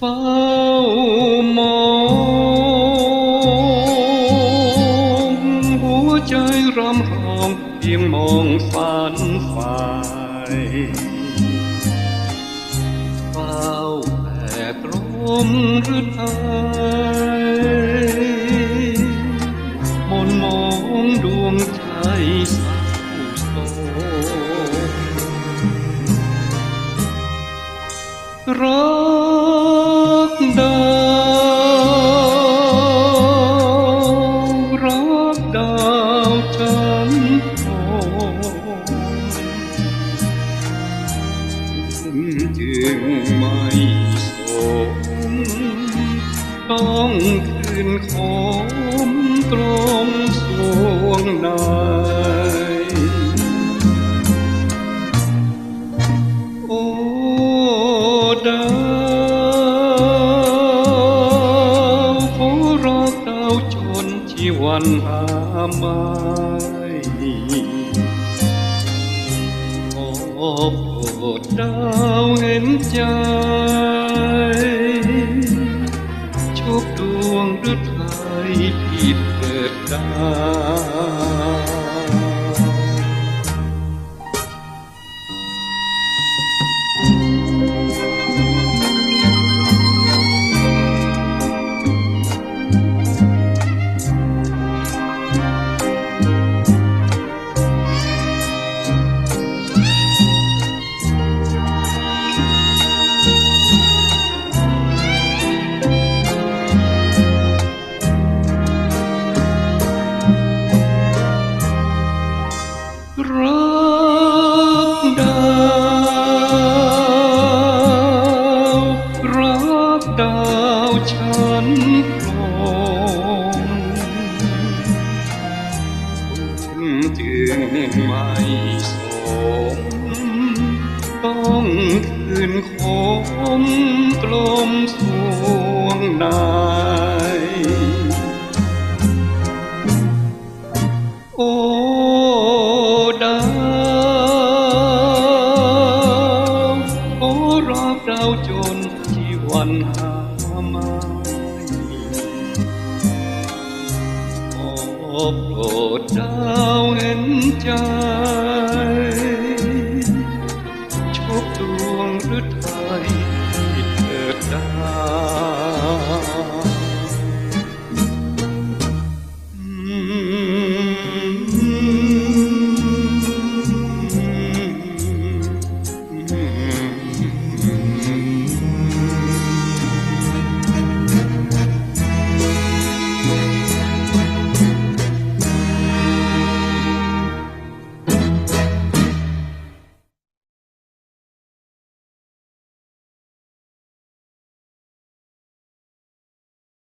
เฝ้ามองหัวใจรำหองเพียงมองฝันฝ่ายเฝ้าแต่กรมหรือไทยมนมองดวงใจเศร้าโศกรัก ต้องคืนคมตรงสวงในโอ้ดาวขอรักดาวจนที่วันหาไม่ขอโปรดดาวเห็นใจ ดวงฤทัยผิดเกิดด จึงไม่สมต้องคืนคมกลมสวงในโอ้ดาวโอ้รักดาวจนที่วันหา บโปรดดาวเห็นใจ ชกดวงฤทัยที่เกิดดา